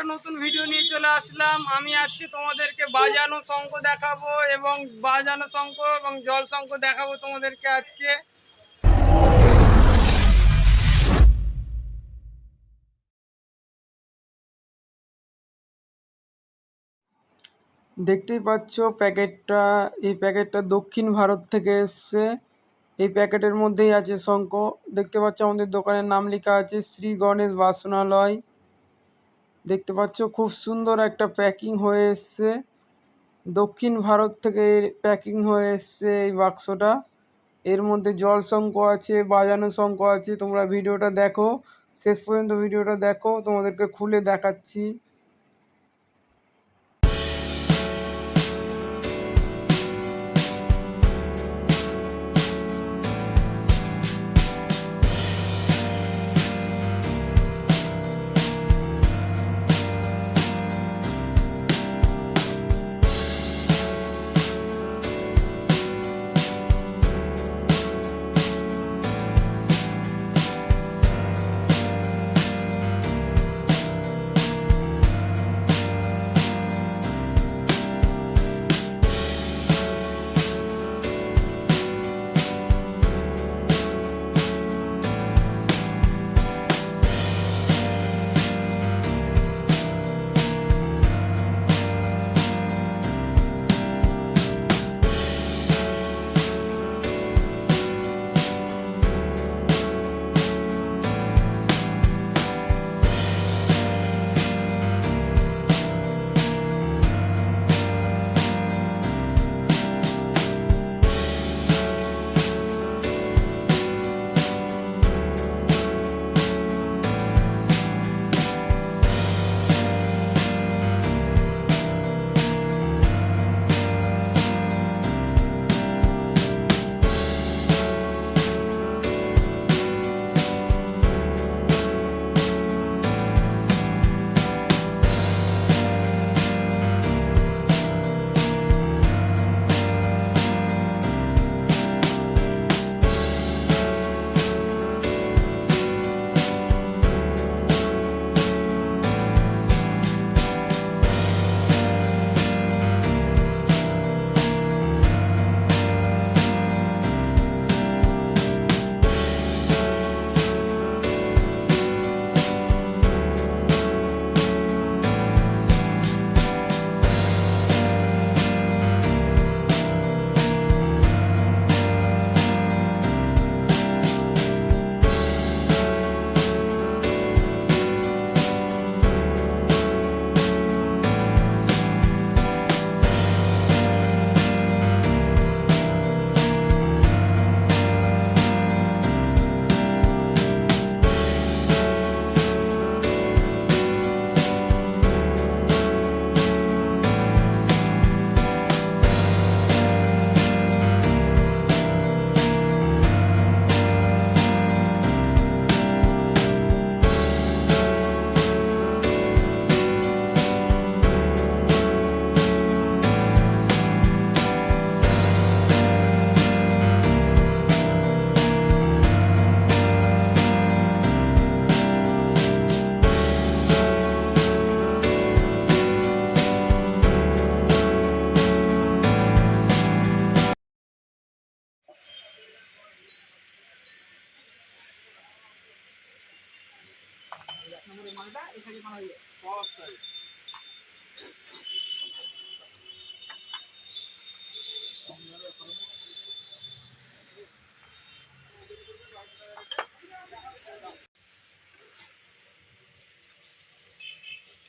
একটা নতুন ভিডিও নিয়ে চলে আসলাম। আমি আজকে তোমাদেরকে বাজানো শঙ্খ দেখাবো এবং বাজানো শঙ্খ এবং জল শঙ্খ দেখাবো তোমাদেরকে আজকে। দেখতেই পাচ্ছ প্যাকেটটা, এই প্যাকেটটা দক্ষিণ ভারত থেকে এসছে। এই প্যাকেটের মধ্যেই আছে শঙ্খ। দেখতে পাচ্ছ আমাদের দোকানের নাম লেখা আছে শ্রী গণেশ বাসনালয়। দেখতে পাচ্ছ, খুব সুন্দর একটা প্যাকিং হয়ে এসছে। দক্ষিণ ভারত থেকে প্যাকিং হয়ে এসছে এই বাক্সটা। এর মধ্যে জল শঙ্ক আছে, বাজানো শঙ্ক আছে, তোমরা ভিডিওটা দেখো। শেষ পর্যন্ত ভিডিওটা দেখো, তোমাদেরকে খুলে দেখাচ্ছি।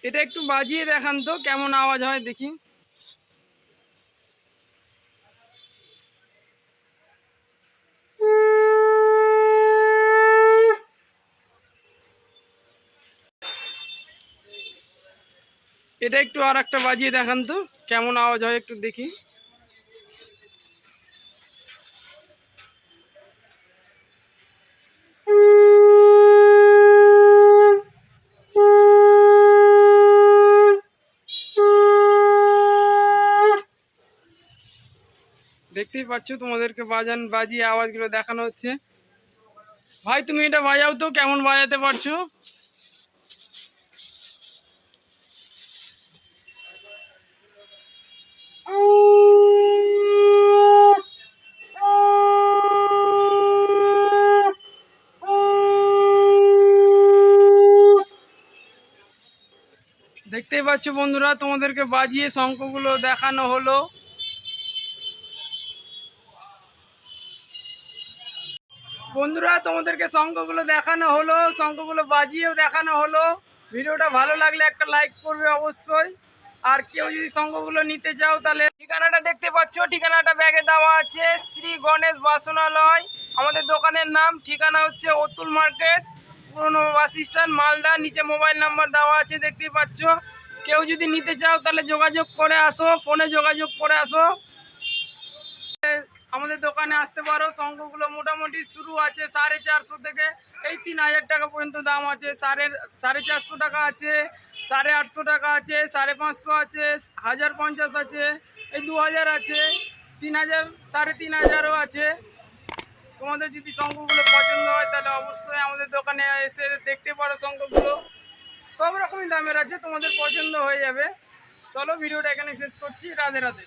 এটা একটু বাজিয়ে দেখান তো কেমন আওয়াজ হয় দেখি। এটা একটু আর একটা বাজিয়ে দেখান তো, কেমন আওয়াজ হয় একটু দেখি। দেখতেই পাচ্ছ তোমাদেরকে বাজান, বাজিয়ে আওয়াজগুলো দেখানো হচ্ছে। ভাই, তুমি এটা বাজাও তো, কেমন বাজাতে পারছ? দেখতেই পাচ্ছ বন্ধুরা, তোমাদেরকে বাজিয়ে শঙ্খগুলো দেখানো হলো। বন্ধুরা, তোমাদেরকে শঙ্খগুলো দেখানো হলো, শঙ্খগুলো বাজিয়েও দেখানো হলো। ভিডিওটা ভালো লাগলে একটা লাইক করবে অবশ্যই। আর কেউ যদি শঙ্খগুলো নিতে চাও, তাহলে ঠিকানাটা দেখতে পাচ্ছ। ঠিকানাটা ব্যাগে দেওয়া আছে, শ্রী গণেশ বাসনালয়। আমাদের দোকানের নাম, ঠিকানা হচ্ছে অতুল মার্কেট। পুরনো বাস স্ট্যান্ড মালদা, নিচে মোবাইল নাম্বার দেওয়া আছে, দেখতেই পাচ্ছ। কেউ যদি নিতে চাও, তাহলে যোগাযোগ করে আসো ফোনে যোগাযোগ করে আসো। আমাদের দোকানে আসতে পারো শঙ্খগুলো মোটামুটি শুরু আছে সাড়ে চারশো থেকে। এই তিন হাজার টাকা পর্যন্ত দাম আছে, সাড়ে সাড়ে চারশো টাকা আছে, সাড়ে আটশো টাকা আছে, সাড়ে পাঁচশো আছে, হাজার পঞ্চাশ আছে, এই দু হাজার আছে, তিন হাজার, সাড়ে তিন হাজারও আছে। তোমাদের যদি শঙ্খগুলো পছন্দ হয়, তাহলে অবশ্যই আমাদের দোকানে এসে দেখতে পারো শঙ্খগুলো সব রকমই দামের আছে, তোমাদের পছন্দ হয়ে যাবে। চলো, ভিডিওটা এখানে শেষ করছি। রাধে রাধে।